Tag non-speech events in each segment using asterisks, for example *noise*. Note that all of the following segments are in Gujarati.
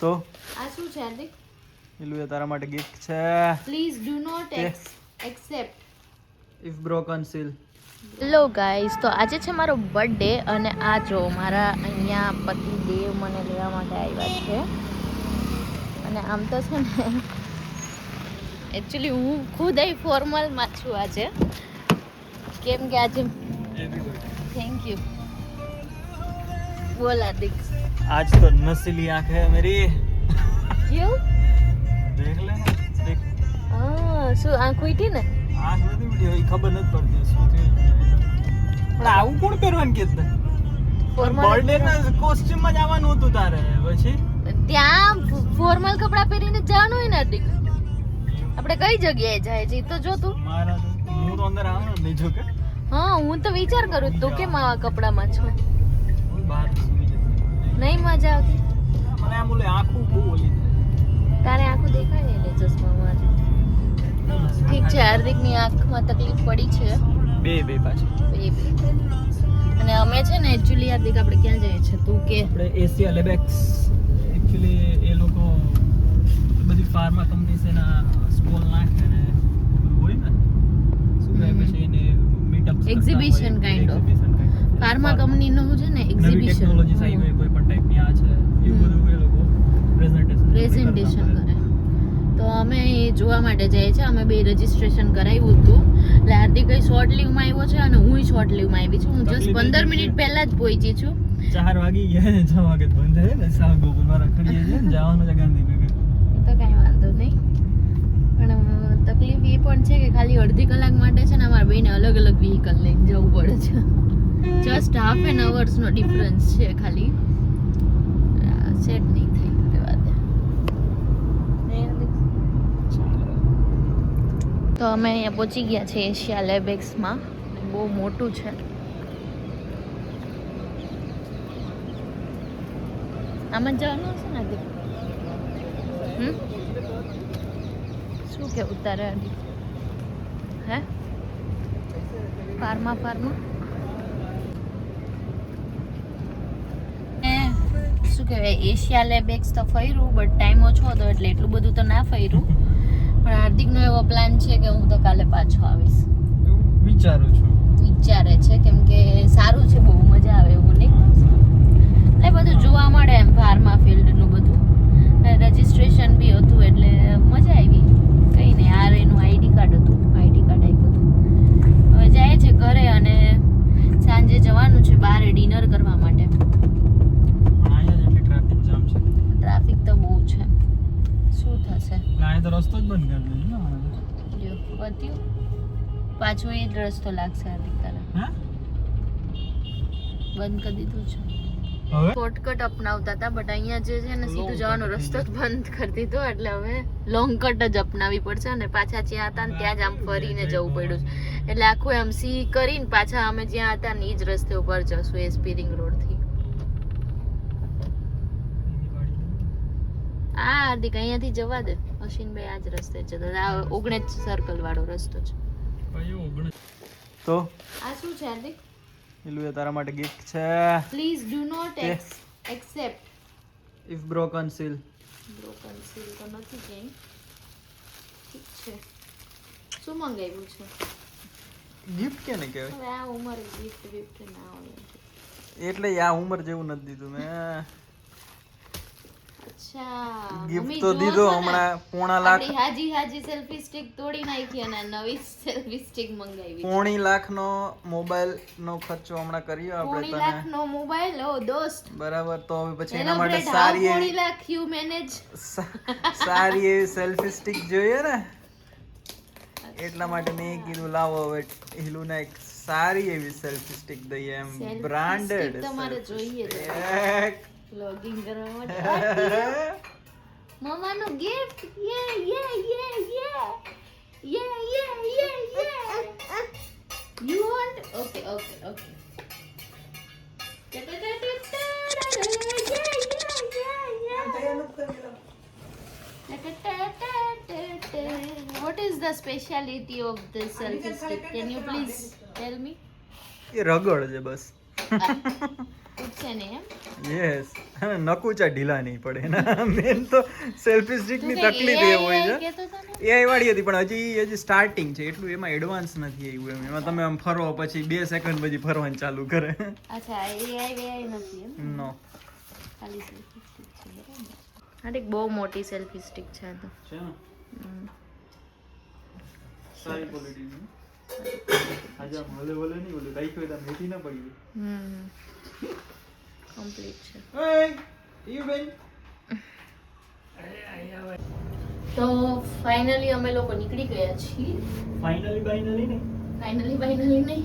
તો? આ શું છે હાર્દિક? પેલું એ તારા માટે ગિફ્ટ છે. Please do not. Accept if broken seal hello guys તો આજે છે મારો બર્થડે અને આ જો મારા અહીંયા પતિ દેવ મને લેવા માટે આવ્યા છે. અને આમ તો છે ને એકચ્યુઅલી હું ખુદ અહીં ફોર્મલમાં છું આજે. કેમ કે આજે થેન્ક યુ બોલ હાર્દિક आज तो नस्ली आंख है मेरी કેવું देख ले देख હા શું આંખ ઉઈટી ને આંખ નથી ઉડી એ ખબર નથી પડતી શું થયું પણ આવું કોણ પહેરવાનું કે બર્થડે ના કોસ્ટ્યુમ માં જવાનું હતું તારે પછી ત્યાં ફોર્મલ કપડાં પહેરીને જ જવાનું હોય ને હાર્દિક આપણે કઈ જગ્યાએ જાય છે ઈ તો જો તું મારા તો હું તો અંદર આવવાનો જ નહીં જો કે હા હું તો વિચાર કરું તું કેમ આવા કપડામાં છો હું બહાર સુઈ જતો. નહીં મજા આવતી? મને આમ ઓલે આંખું બહુ ઓલી તારે આંખું દેખાય ને એટલે ચશ્મામાં? ઠીક છે હાર્દિકની આંખમાં તકલીફ પડી છે. બે બે પાછી. બે બે. અને અમે છે ને એકચ્યુઅલી હાર્દિક આપણે ક્યાં જઈએ છે તું કે. આપણે એશિયા લેબેક્સ. એકચ્યુઅલી એ લોકો બધી ફાર્મા કંપની છે ના સ્ટોલ નાખે ને હોય ને. શું કહે. પછી એને meetup exhibition kind of. Pharma કંપનીનું છે ને એક્ઝિબિશન ટેકનોલોજી આવી હોય કોઈ પણ ટાઈપની આ છે એવું બધું એ લોકો પ્રેઝન્ટેશન પ્રેઝન્ટેશન કરે. તો અમે એ જોવા માટે જઈએ છીએ અમે બે રજીસ્ટ્રેશન કરાવ્યું હતું. એટલે હાર્દિક કઈ શોર્ટ લીવમાં આવ્યો છે અને હું શોર્ટ લીવમાં આવી છું. હું જસ્ટ પંદર મિનિટ પહેલા જ પહોંચી છું. ચાર વાગી ગયા ને છ વાગે બંધ થાય ને સાવ ગોકુલમાં રખડીએ છીએ ને જવાનું છે ગાંધીનગર. તો કાંઈ વાંધો નહીં. પણ તકલીફ એ પણ છે કે ખાલી અડધી કલાક માટે છે ને અમારા બેને અલગ અલગ વ્હીકલ લઈને જવું પડે છે. જસ્ટ હાફ એન અવર્સનો ડિફરન્સ છે ખાલી. સેટ નહીં થઈ રહેવા તો અમે અહીંયા પહોંચી ગયા છે એશિયા લેબેક્સમાં બહુ મોટું છે. આમાં જવાનું છે ને? હમ? શું કે ઉતારે હે? ફાર્મા ફાર્મા એ શું કહેવાય એશિયા લેબેક્સ તો ફર્યું બટ ટાઈમ ઓછો હતો એટલે એટલું બધું તો ના ફર્યું. પણ હાર્દિકનો એવો પ્લાન છે કે હું તો કાલે પાછો આવીશ. વિચારું છું. વિચારે છે કેમ કે સારું છે બહુ મજા આવે એવું નહીં. એટલે બધું જોવા મળે એમ ફાર્મા ફિલ્ડનું બધું. રજિસ્ટ્રેશન બી હતું એટલે મજા આવી કંઈ નહીં આર એનું આઈડી કાર્ડ હતું આઈડી કાર્ડ આપ્યું હતું હવે જાય છે ઘરે અને સાંજે જવાનું છે બહાર ડિનર કરવા માટે અહીંયા જેટલી ટ્રાફિક જામ છે ટ્રાફિક તો બહુ છે શું થશે અહીંયા તો રસ્તો જ બંધ કરી દીધો ને હમણાં તો. લ્યો પત્યું પાછું તો લાગશે હાર્દિક તારા. બંધ કરી દીધું છે. શોર્ટકટ અપનાવતા હતા બટ અહીંયા જે છે ને સીધું જવાનો રસ્તો જ બંધ કરી દીધો એટલે હવે લોંગ કટ જ અપનાવી પડશે અને પાછા જ્યાં હતા ને ત્યાં જ આમ ફરીને જવું પડ્યું છે. એટલે આખું એમ સી કરીને પાછા અમે જ્યાં હતા ને એ જ રસ્તે ઉપર જશું એ સ્પીરિંગ રોડથી. આ હાર્દિક અહીંયાથી જવા દે. અશ્વિનભાઈ આ જ રસ્તે છે આ ઓગણેજ સર્કલ વાળો રસ્તો છે. તો? આ શું છે હાર્દિક? ઇલુએ તારા માટે ગિફ્ટ છે. Please do not. Accept if broken seal broken seal તો નથી ક્યાંય ઠીક છે. શું મંગાવ્યું છે? ગિફ્ટ કેને કહેવાય? હવે આ ઉંમર ગિફ્ટ ગિફ્ટ ના હોય એટલે આ ઉંમર જેવું નથી દીધું મેં. ગિફ્ટ તો દીધો હમણાં પોણા લાખ. હાજી હાજી સેલ્ફી સ્ટિક તોડી નાખી અને નવી સેલ્ફી સ્ટિક મંગાવી. પોણી લાખ નો મોબાઈલ નો ખર્ચો હમણાં કર્યો પોણી લાખ નો મોબાઈલ ઓ દોસ્ત. બરાબર તો હવે પછી એના માટે સારી પોણી એવી લાખ યુ મેનેજ સારી એવી સેલ્ફી સ્ટિક જોઈએ ને? એટલા માટે મેં કીધું લાવો હવે હિલુને એક સારી એવી સેલ્ફી સ્ટિક દઈએ એમ બ્રાન્ડેડ તમારે જોઈએ છે. લોગિંગ કરવા માટે મમ્માનું ગિફ્ટ યે યે યે યે yeah yeah yeah yeah you want okay okay okay What is the speciality of this selfie stick? Can you please tell me? એ રગડ છે બસ પૂછશે અને યસ નકુચા ઢીલા નહીં પડે. મેન તો સેલ્ફી સ્ટિકની તકલીફ એ હોય છે. એ વાળી હતી પણ હજી હજી સ્ટાર્ટિંગ છે. એટલું એમાં એડવાન્સ નથી આવ્યું એમ. એમાં તમે આમ ફરો પછી બે સેકન્ડ પછી ફરવાનું ચાલુ કરે. અચ્છા AI વેઆઈ નથી નો એક બહુ મોટી સેલ્ફી સ્ટિક છે તો. છે ને? સારી ક્વોલિટી આજે આમ ભલે ભલે નહીં ઓલું રાખ્યું હોય તો ના પડી હમ. કમ્પ્લીટ છે. જાય યુ બેન તો ફાઇનલી અમે લોકો નીકળી ગયા છીએ. ફાઇનલી ફાઇનલી નહીં. ફાઇનલી ફાઇનલી નહીં.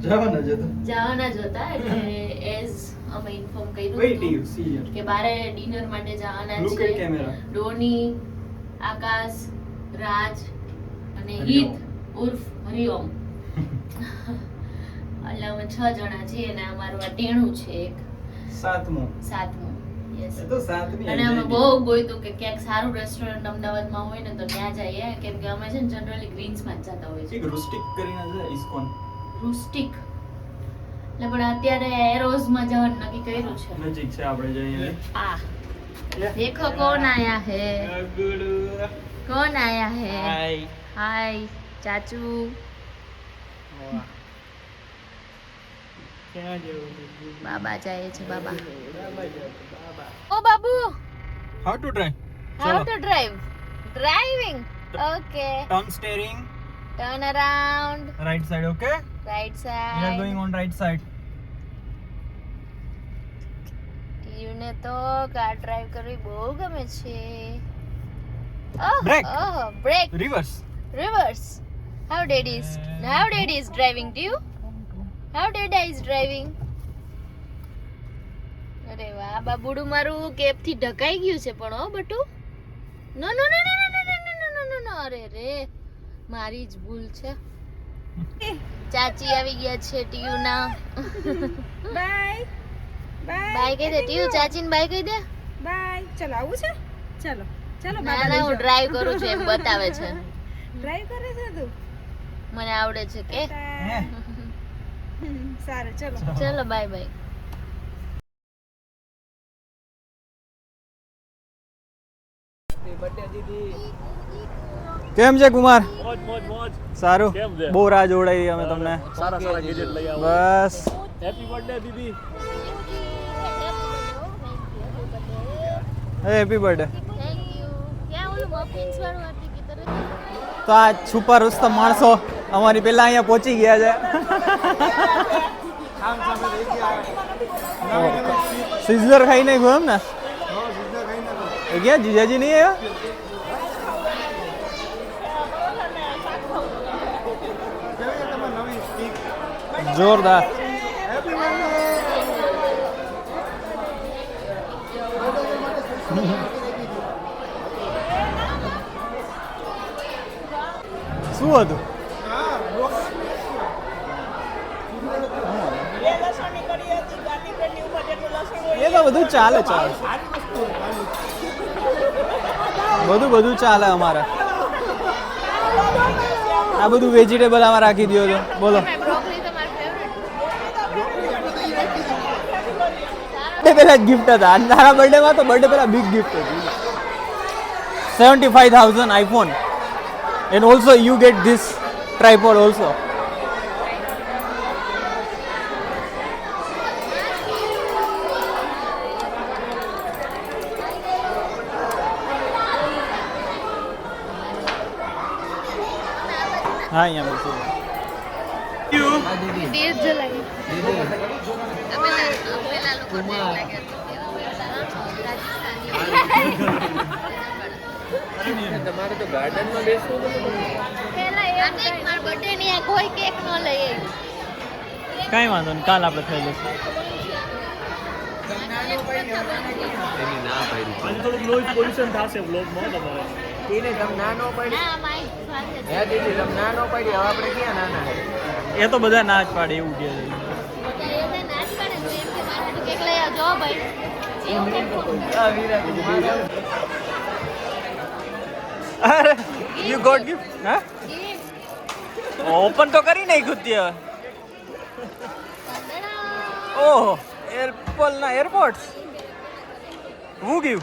જવાના જ જવાના જ હતા એટલે એઝ અમે ઇન્ફોર્મ કર્યું હતું કે બારે ડિનર માટે જવાના છે. ડોની આકાશ રાજ અને હિત. ઉર્ફ હરિઓમ. એટલે અમે છ જણા છીએ અને અમારું આ ટેણું છે એક. સાતમું. સાતમું. અને અમે બહુ ગોઈતું કે ક્યાંક સારું રેસ્ટોરન્ટ અમદાવાદમાં હોય ને તો ત્યાં જઈએ. કેમ કે અમે છે ને જનરલી ગ્રીન્સમાં જ જતા હોઈએ છીએ. રૂસ્ટિક કરીને છે ઇસ્કોન રૂસ્ટિક એટલે પણ અત્યારે એરોઝમાં જવાનું નક્કી કર્યું છે. નજીક છે આપણે જઈએ. આ દેખો કોણ આયા હે. કોણ આયા હે? હાય હાય ચાચુ. બાબા જાય છે બાબા. ઓ Babu! How to drive how to drive driving okay turn steering turn around right side okay right side you are side on right side ટીયુને તો કાર ડ્રાઈવ કરવી બહુ ગમે છે. ઓહ brake oh brake reverse reverse how dad how how dad is driving you? How dad is driving? અરે વાહ બાબુડું મારું કેપથી ઢકાઈ ગયું છે પણ હો બટુ નો નો નો નો નો નો નો નો નો નો અરે રે મારી જ ભૂલ છે ચાચી આવી ગયા છે ટીયુ ના બાય બાય કહી દે ટીયુ ચાચી ને બાય કહી દે બાય ચલો આવું છે ચલો ચલો ના ના હું ડ્રાઈવ કરું છું એમ બતાવે છે ડ્રાઈવ કરે છે તું મને આવડે છે કે? સારું ચલો. *laughs* ચલો બાય બાય કેમ છે કુમાર? સારું. બહુ રાહ જોડાઈ અમે તમને. બસ. હેપી બર્થડે દીદી. હેપી બર્થડે તો આ છુપા રુસ્તમ માણસો અમારી પહેલા અહીંયા પહોંચી ગયા છે. સિઝલર ખાઈ નહીં ગયો એમ ને? એ ગયા? જીજાજી નહીં આવ્યા? જોરદાર. શું હતું? એ તો બધું ચાલે ચાલે. બધું બધું ચાલે અમારે. આ બધું વેજીટેબલ આમાં રાખી દો તો. બોલો. પહેલા ગિફ્ટ હતા. તારા બર્થડે માં તો બર્થડે પહેલા બિગ ગિફ્ટ હતી. Seventy five thousand iPhone and also you get this tripod also હા અહીંયા મળશે. પેલા લોકો તમારે તો ગાર્ડનમાં બેસવું પેલા એમ મારા બર્થડે ની આ કોઈ કેક ન લઈ કાંઈ વાંધો નહીં કાલ આપણે ખાઈ લઈશું આજે થોડુંક નોઈઝ પોલ્યુશન થશે વ્લોગમાં તમારે દીદી તમે નાનો એ તો બધા ના જ પાડે એવું કે અરે યુ ગોટ ગિફ્ટ હા? ઓપન તો કરી નાખ્યું તે. ઓહ એરપોલ ના એરપોર્ટ હું ગયું?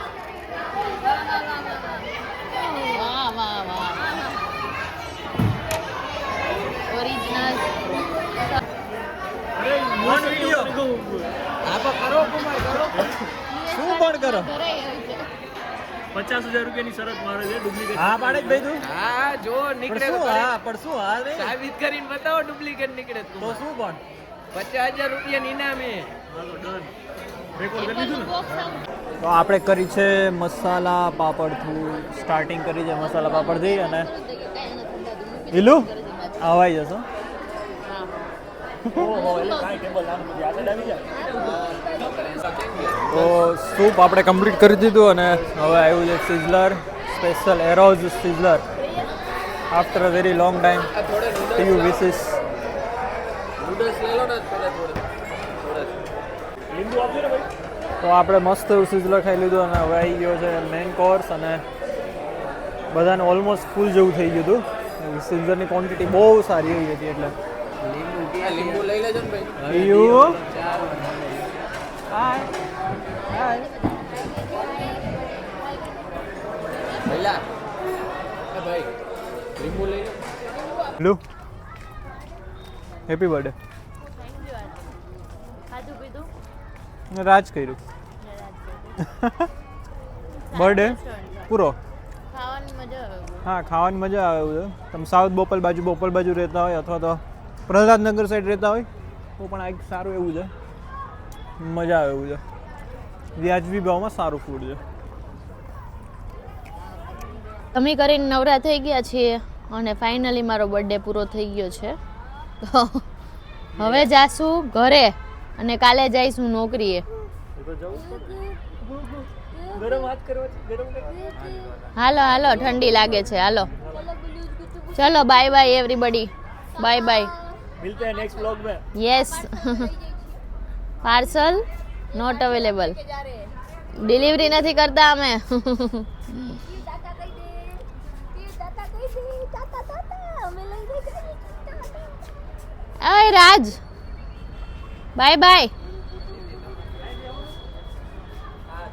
શું પણ કરો? પચાસ હજાર રૂપિયાની શરત મારે છે ડુપ્લિકેટ. હા પાડે જ ભાઈ તું. હા જો નીકળે તો શું હા પણ શું હા રે. સાબિત કરીને બતાવો ડુપ્લિકેટ નીકળે તો તો શું પણ? પચાસ હજાર રૂપિયા ઇનામે તો આપણે કરી છે મસાલા પાપડથી સ્ટાર્ટિંગ કરી છે મસાલા પાપડથી અને ઈલું આવાઈ જશો ઓહો એટલે કાંઈ ટેબલ આમ બધી આગળ આવી જાય તો સૂપ આપણે કમ્પ્લીટ કરી દીધું અને હવે આવ્યું છે sizzler special arrows sizzler after a very long time T યુ વિસીસ તો આપણે મસ્ત એવું સિઝલર ખાઈ લીધું અને હવે આવી ગયો છે મેઇન કોર્સ અને બધાને ઓલમોસ્ટ ફૂલ જેવું થઈ ગયું હતું. સિઝલરની ક્વોન્ટિટી બહુ સારી એવી હતી એટલે. લીંબુ લઈ લેજો ને ભાઈ. You hi. હાય. ભૈલા. એ ભાઈ લીંબુ લઈ લો. લો. હેપી બર્થડે ખાધું પીધું રાજ કર્યું. *laughs* બર્થડે પૂરો? ખાવાની મજા આવે હા ખાવાની મજા આવે એવું છે. તમે સાઉથ બોપલ બાજુ બોપલ બાજુ રહેતા હોય અથવા તો પ્રહલાદનગર સાઈડ રહેતા હોય? તો પણ આ એક સારું એવું છે. મજા આવે એવું છે. વ્યાજબી ભાવમાં સારું ફૂડ છે. તમે કરીને નવરા થઈ ગયા છીએ અને ફાઇનલી મારો બર્થડે પૂરો થઈ ગયો છે. તો હવે જાશું ઘરે અને કાલે જઈશું નોકરીએ. હાલો હાલો ઠંડી લાગે છે. હાલો. ચલો bye bye everybody bye bye मिलते हैं नेक्स्ट ब्लॉग में yes parcel not available delivery નથી કરતા અમે અય રાજ બાય બાય હા